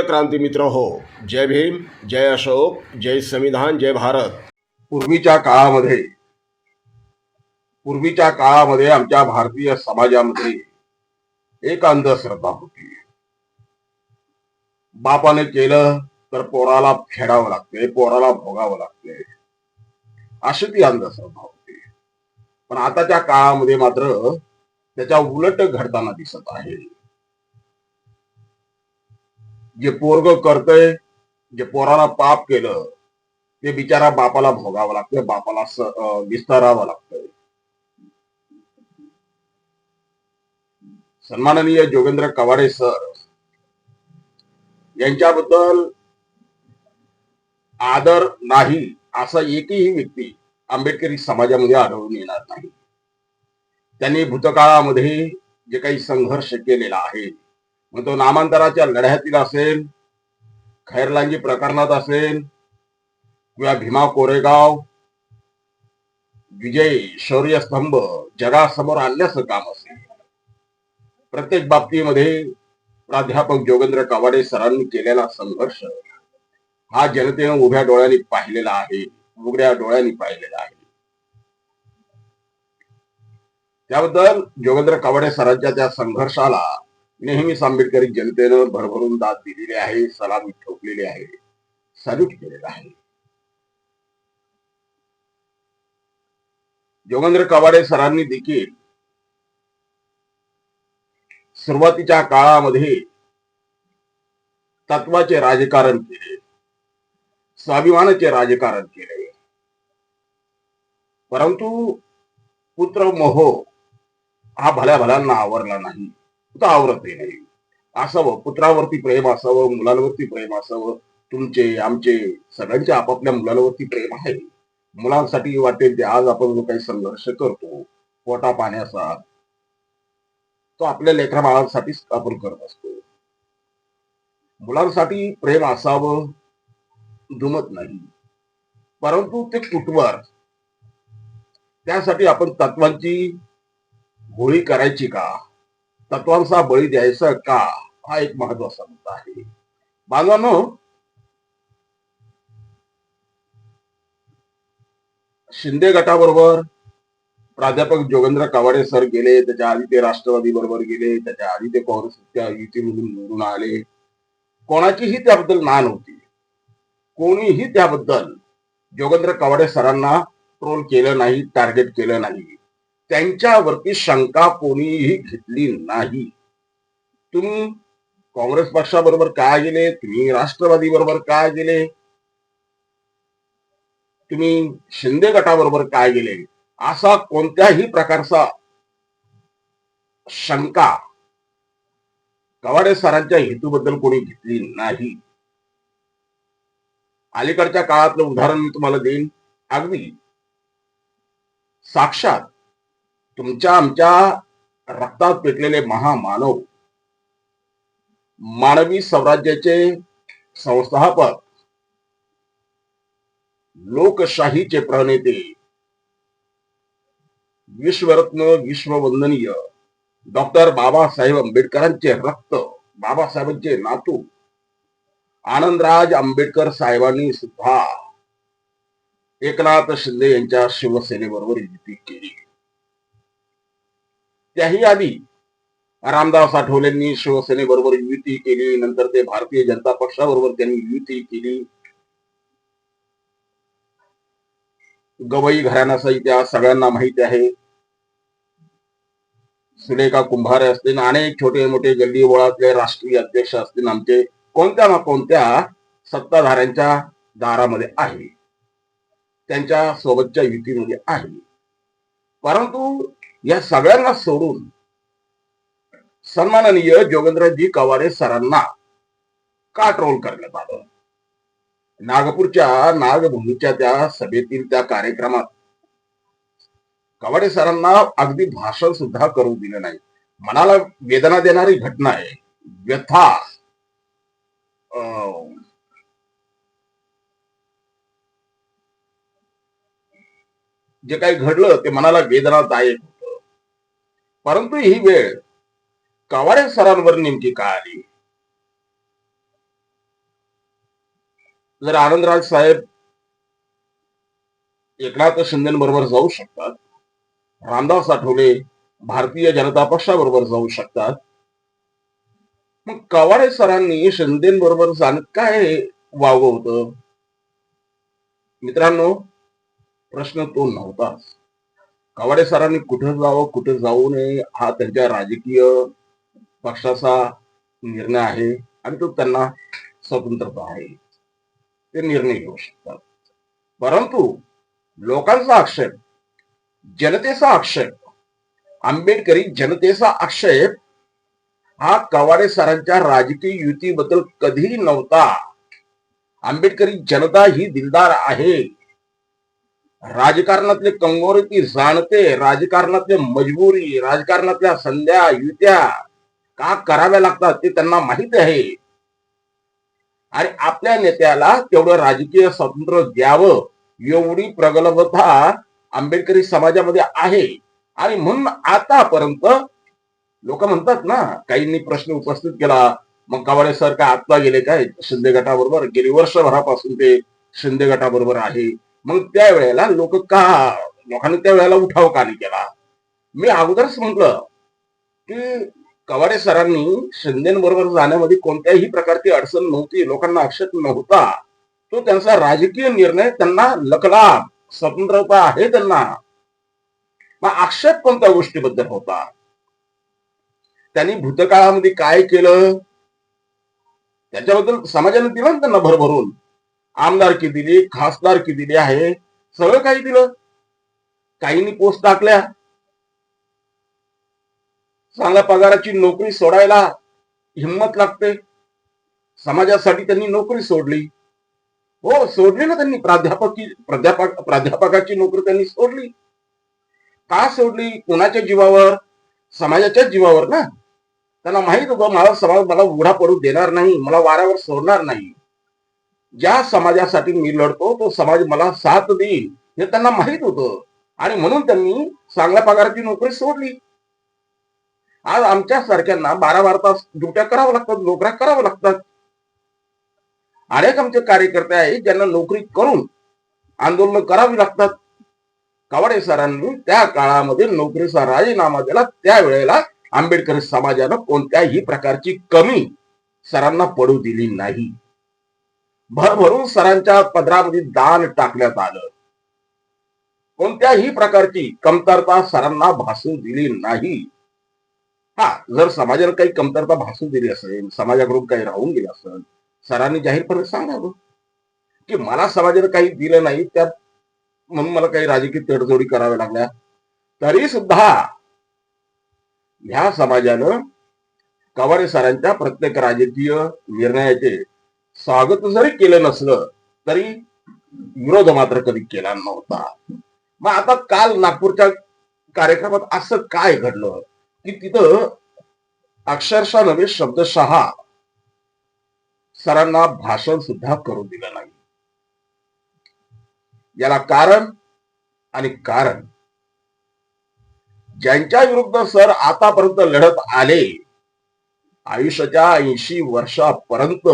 प्रिय क्रांती मित्र हो जय भीम जय अशोक जय संविधान जय भारत. पूर्वीच्या काळामध्ये पूर्वीच्या काळामध्ये आमच्या भारतीय समाजामध्ये एक अंधश्रद्धा होती. बापाने केलं तर पोराला फेडावं लागते पोराला भोगावं लागते. अशी ती अंधश्रद्धा होती. पण आताच्या काळामध्ये मात्र त्याच्या उलट घडताना दिसत आहे. जे पोरग करतय जे पोराला पाप केलं ते बिचारा बापाला भोगावं लागतं बापाला विस्तारावं लागतंय. सन्माननीय जोगेंद्र कवाडे सर यांच्याबद्दल आदर नाही असा एकही व्यक्ती आंबेडकरी समाजामध्ये आढळून येणार नाही. त्यांनी भूतकाळामध्ये जे काही संघर्ष केलेला आहे मग तो नामांतराच्या लढ्यातील असेल खैरलांजी प्रकरणात असेल किंवा भीमा कोरेगाव विजय शौर्य स्तंभ जगासमोर आणण्याचं काम असेल. प्रत्येक बाबतीमध्ये प्राध्यापक जोगेंद्र कवाडे सरांनी केलेला संघर्ष हा जनतेनं उभ्या डोळ्यांनी पाहिलेला आहे उघड्या डोळ्यांनी पाहिलेला आहे. त्याबद्दल जोगेंद्र कवाडे सरांच्या त्या संघर्षाला नेहमीच आंबेडकरी जनतेनं भरभरून दाद दिलेली आहे सलामी ठोकलेली आहे सॅल्यूट केलेला आहे. जोगेंद्र कवाडे सरांनी देखील सुरुवातीच्या काळामध्ये तत्वाचे राजकारण केले स्वाभिमानाचे राजकारण केले. परंतु पुत्र मोह हा भल्या भल्यांना आवरला नाही. तो आवरतही असावं पुत्रावरती प्रेम असावं मुलांवरती प्रेम असावं तुमचे आमचे सगळ्यांचे आपापल्या मुलांवरती प्रेम आहे. मुलांसाठी वाटेल ते आज आपण जो काही संघर्ष करतो पोटा पाण्याचा तो आपल्या लेकरा बाळांसाठीच आपण करत असतो. मुलांसाठी प्रेम असावं दुमत नाही. परंतु ते कुटवर त्यासाठी आपण तत्वांची होळी करायची का? तत्वांचा बळी द्यायचा का? हा एक महत्त्वाचा मुद्दा आहे. बांधवांनो शिंदे गटाबरोबर प्राध्यापक जोगेंद्र कावाडे सर गेले त्याच्या आधी ते राष्ट्रवादी बरोबर गेले त्याच्या आधी ते काँग्रेसच्या युतीमधून निवडून आले. कोणाचीही त्याबद्दल ना नव्हती कोणीही त्याबद्दल जोगेंद्र कावाडे सरांना ट्रोल केलं नाही टार्गेट केलं नाही. त्यांच्यावरती शंका कोणीही घेतली नाही. तुम्ही काँग्रेस पक्षाबरोबर काय गेले? तुम्ही राष्ट्रवादी बरोबर काय गेले? तुम्ही शिंदे गटाबरोबर काय गेले? असा कोणत्याही प्रकारचा शंका कवाडे सरांच्या हेतूबद्दल कोणी घेतली नाही. अलीकडच्या काळातलं उदाहरण मी तुम्हाला देईन. अगदी साक्षात तुमच्या आमच्या रक्तात पेटलेले महामानव मानवी स्वराज्याचे संस्थापक लोकशाहीचे प्रणेते विश्वरत्न विश्ववंदनीय डॉक्टर बाबासाहेब आंबेडकरांचे रक्त बाबासाहेबांचे नातू आनंदराज आंबेडकर साहेबांनी सुद्धा एकनाथ शिंदे यांच्या शिवसेनेबरोबर युती केली. त्याही आधी रामदास आठवलेंनी शिवसेनेबरोबर युती केली नंतर ते भारतीय जनता पक्षाबरोबर त्यांनी युती केली. गवई घराण्याचा इतिहास सगळ्यांना माहिती आहे. सुलेखा कुंभारे असतील अनेक छोटे मोठे गल्ली बोळातले राष्ट्रीय अध्यक्ष असतील आमचे कोणत्या ना कोणत्या सत्ताधाऱ्यांच्या दारामध्ये आहे. त्यांच्या सोबतच्या युतीमध्ये आहे. परंतु या सगळ्यांना सोडून सन्माननीय जोगेंद्रजी कवारे सरांना का ट्रोल करण्यात आलं. नागपूरच्या नागभूमीच्या त्या सभेतील त्या कार्यक्रमात कवाडे सरांना अगदी भाषण सुद्धा करू दिलं नाही. मनाला वेदना देणारी घटना आहे. व्यथा. अं, जे काही घडलं ते मनाला वेदनादायक परंतु ही वेळ कवाडे सरांवर नेमकी का आली? जर आनंदराज साहेब एकनाथ शिंदेबरोबर जाऊ शकतात रामदास आठवले भारतीय जनता पक्षाबरोबर जाऊ शकतात मग कवाडे सरांनी शिंदेबरोबर जाणं काय वावं होत मित्रांनो प्रश्न तो नव्हताच. कवाडे सरांनी कुठं जावं कुठं जाऊ नये हा त्यांच्या राजकीय पक्षाचा निर्णय आहे आणि तो त्यांना स्वतंत्रता आहे. ते निर्णय घेऊ शकतात. परंतु लोकांचा आक्षेप जनतेचा आक्षेप आंबेडकरी जनतेचा आक्षेप हा कवाडे सरांच्या राजकीय युतीबद्दल कधीही नव्हता. आंबेडकरी जनता ही दिलदार आहे. राजकारणातले कंगोरे ती जाणते राजकारणातले मजबुरी राजकारणातल्या संध्या युत्या का कराव्या लागतात ते त्यांना माहिती आहे. आणि आपल्या नेत्याला तेवढं राजकीय स्वातंत्र्य द्यावं एवढी प्रगल्भता आंबेडकरी समाजामध्ये आहे. आणि म्हणून आतापर्यंत लोक म्हणतात ना काहींनी प्रश्न उपस्थित केला मग कवाडे सर काय आत्ता गेले काय? शिंदे गटाबरोबर गेली वर्षभरापासून ते शिंदे गटाबरोबर आहे. मग त्यावेळेला लोक का लोकांनी त्यावेळेला उठाव का नाही केला? मी अगोदरच म्हटलं की कवाडे सरांनी शिंदेबरोबर जाण्यामध्ये कोणत्याही प्रकारची अडचण नव्हती लोकांना आक्षेप नव्हता. तो त्यांचा राजकीय निर्णय त्यांना लकला स्वतंत्रता आहे त्यांना. मग आक्षेप कोणत्या गोष्टीबद्दल होता? त्यांनी भूतकाळामध्ये काय केलं? त्याच्याबद्दल समाजाने दिलं त्यांना भरभरून? आमदारकी दिली खासदारकी दिली आहे. सगळं काही दिलं. काहींनी पोस्ट टाकल्या. चांगल्या पगाराची नोकरी सोडायला हिंमत लागते. समाजासाठी त्यांनी नोकरी सोडली. हो सोडली ना त्यांनी. प्राध्यापकी प्राध्यापक प्राध्यापकाची नोकरी त्यांनी सोडली. का सोडली? कोणाच्या जीवावर? समाजाच्या जीवावर ना. त्यांना माहीत होतं मला समाज मला उघडा पडू देणार नाही. मला वाऱ्यावर सोडणार नाही. ज्या समाजासाठी मी लढतो तो समाज मला साथ देईल हे त्यांना माहीत होतं. आणि म्हणून त्यांनी चांगल्या पगाराची नोकरी सोडली. आज आमच्या सारख्यांना बारा बारा तास ड्युट्या कराव्या लागतात नोकऱ्या कराव्या लागतात. अनेक आमचे कार्यकर्ते आहेत ज्यांना नोकरी करून आंदोलन करावी लागतात. कवाडे सरांनी त्या काळामध्ये नोकरीचा राजीनामा दिला. त्यावेळेला आंबेडकर समाजानं कोणत्याही प्रकारची कमी सरांना पडू दिली नाही. भरभरून सरांच्या पदरामध्ये दान टाकण्यात आलं. कोणत्याही प्रकारची कमतरता सरांना भासू दिली नाही. हा जर समाजाला काही कमतरता भासू दिली असेल समाजाकडून काही राहून गेलं असेल सरांनी जाहीरपणे सांगावं. की मला समाजाला काही दिलं नाही त्यात म्हणून मला काही राजकीय तडजोडी कराव्या लागल्या. तरी सुद्धा ह्या समाजानं कवारे सरांच्या प्रत्येक राजकीय निर्णयाचे स्वागत जरी केलं नसलं तरी विरोध मात्र कधी केला नव्हता. मग आता काल नागपूरच्या कार्यक्रमात असं काय घडलं? की तिथं अक्षरशः नव्हे शब्दशहा सरांना भाषण सुद्धा करू दिलं नाही. याला कारण आणि कारण. ज्यांच्या विरुद्ध सर आतापर्यंत लढत आले आयुष्याच्या ऐंशी वर्षापर्यंत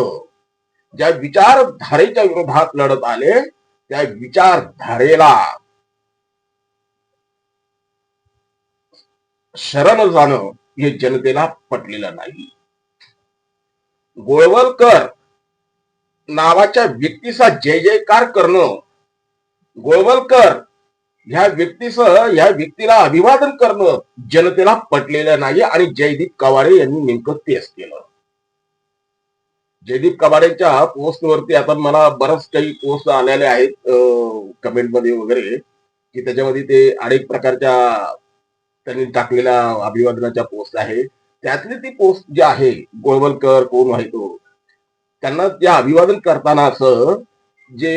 ज्या विचारधारेच्या विरोधात लढत आले त्या विचारधारेला शरण जाणं हे जनतेला पटलेलं नाही. गोळवलकर नावाच्या व्यक्तीचा जय जयकार करणं गोळवलकर ह्या व्यक्तीसह ह्या व्यक्तीला अभिवादन करणं जनतेला पटलेलं नाही आणि जयदीप कवाडे यांनी नेमकं तेच केलं. जयदीप कवाडेच्या पोस्टवरती आता मला बरंच काही पोस्ट आलेले आहेत कमेंटमध्ये वगैरे की त्याच्यामध्ये ते अनेक प्रकारच्या त्यांनी टाकलेल्या अभिवादनाच्या पोस्ट आहे. त्यातली ती पोस्ट जी आहे गोळवलकर कोण माहितो त्यांना त्या अभिवादन करतानाच जे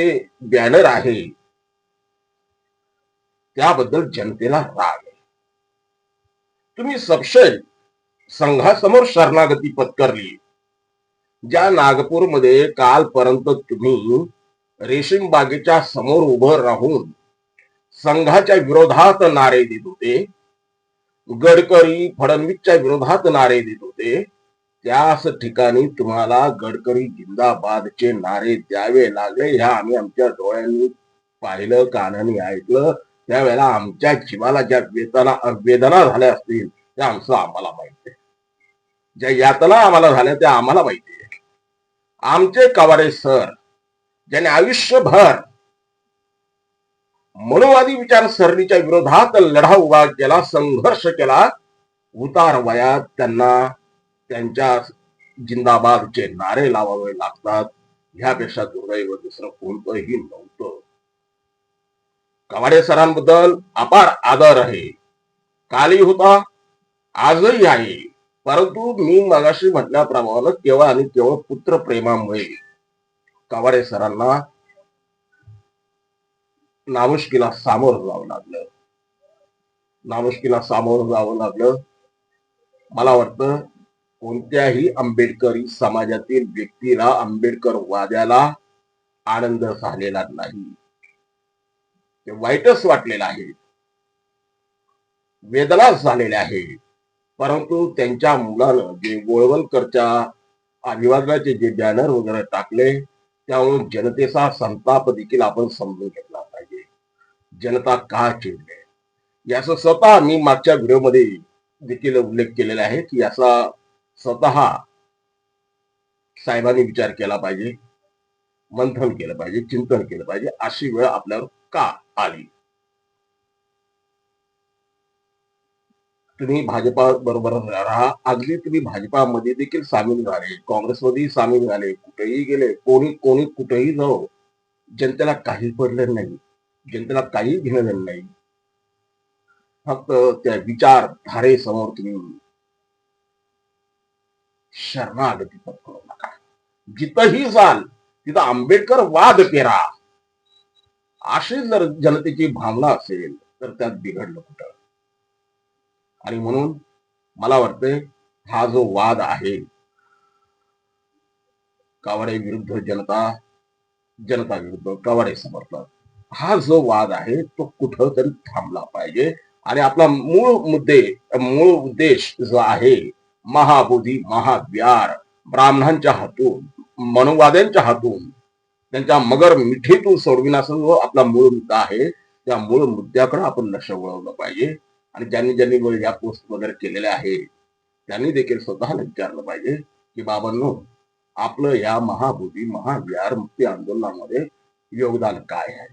बॅनर आहे त्याबद्दल जनतेला राग तुम्ही सबशय संघासमोर शरणागती पत्करली. ज्या नागपूरमध्ये कालपर्यंत तुम्ही रेशीम बागेच्या समोर उभं राहून संघाच्या विरोधात नारे देत होते गडकरी फडणवीसच्या विरोधात नारे देत होते त्याच ठिकाणी तुम्हाला गडकरी जिंदाबादचे नारे द्यावे लागले. ह्या आम्ही आमच्या डोळ्यांनी पाहिलं कानाने ऐकलं. त्यावेळेला आमच्या जीवाला ज्या वेदना वेदना झाल्या असतील त्या आमचं आम्हाला माहिती आहे. ज्या यातना आम्हाला झाल्या त्या आम्हाला माहिती आहे. आमचे कवाडे सर ज्याने आयुष्यभर मनोवादी विचारसरणीच्या विरोधात लढा उभा केला संघर्ष केला उतार वयात त्यांना त्यांच्या जिंदाबादचे नारे लावावे लागतात. ह्यापेक्षा दुर्दैव दुसरं कोणतंही नव्हतं. कवाडे सरांबद्दल अपार आदर आहे. कालही होता आजही आहे. परंतु मी मगाशी म्हटल्याप्रमाणे केवळ आणि केवळ पुत्र प्रेमामुळे कवाडे सरांना नामुष्कीला सामोरं जावं लागलं. नामुष्कीला सामोरं जावं लागलं. मला वाटतं कोणत्याही आंबेडकरी समाजातील व्यक्तीला आंबेडकर वाद्याला आनंद झालेला नाही. ते वाईटच वाटलेलं आहे. वेदनाच झालेल्या आहे. परंतु त्यांच्या मुलानं जे गोळवलकरच्या अभिवादनाचे जे बॅनर वगैरे टाकले त्यामुळे जनतेचा संताप देखील आपण समजून घेतला पाहिजे. जनता का चिडले याचा स्वतः मी मागच्या व्हिडिओमध्ये देखील उल्लेख केलेला आहे की याचा स्वतः साहेबांनी विचार केला पाहिजे मंथन केलं पाहिजे चिंतन केलं पाहिजे अशी वेळ आपल्यावर का आली? तुम्ही भाजपा बरोबर राहा अगदी तुम्ही भाजपामध्ये देखील सामील झाले. काँग्रेसमध्येही सामील झाले. कुठेही गेले. कोणी कोणी कुठेही जाओ जनतेला काही पडलं नाही. जनतेला काही घेणं नाही. फक्त त्या विचार धारे समोर तुम्ही शरणागती पत्करू नका. जिथंही जाल तिथं आंबेडकर वाद पेरा. अशी जर जनतेची भावना असेल तर त्यात बिघडलं कुठं? आणि म्हणून मला वाटतंय हा जो वाद आहे कावडे विरुद्ध जनता जनता विरुद्ध कावडे समर्थक हा जो वाद आहे तो कुठं तरी थांबला पाहिजे. आणि आपला मूळ मुद्दे मूळ उद्देश जो आहे महाबोधी महाव्यार ब्राह्मणांच्या हातून मनोवाद्यांच्या हातून त्यांच्या मगर मिठीतून सोडविण्याचा जो आपला मूळ मुद्दा आहे त्या मूळ मुद्द्याकडे आपण लक्ष वळवलं पाहिजे. आणि ज्यांनी ज्यांनी या पोस्ट वगैरे केलेल्या आहेत त्यांनी देखील स्वतःला विचारलं पाहिजे की बाबांनो आपलं या महाबोधी महाविहार मुक्ती आंदोलनामध्ये योगदान काय आहे?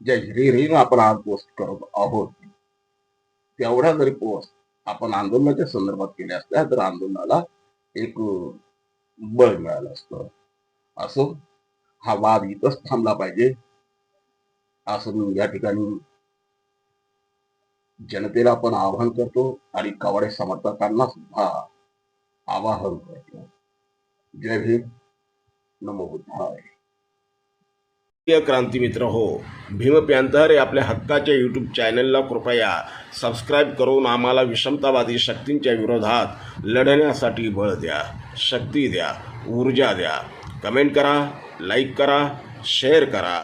ज्या हिरिहिरीनं आपण आज पोस्ट करत आहोत तेवढ्या जरी पोस्ट आपण आंदोलनाच्या संदर्भात केल्या असत्या तर आंदोलनाला एक बळ मिळालं असतं. असो हा वाद इथंच थांबला पाहिजे असं मी या ठिकाणी जनतेला आपण आवाहन करतो आणि कवाडे समर्थकांना सुद्धा आवाहन करतो. जय भीम. नमो बुद्धाय. क्रांती मित्र हो भीम पॅन्थर हे आपल्या हक्काच्या यूट्यूब चॅनलला कृपया सबस्क्राईब करून आम्हाला विषमतावादी शक्तींच्या विरोधात लढण्यासाठी बळ द्या शक्ती द्या ऊर्जा द्या. कमेंट करा लाईक करा शेअर करा.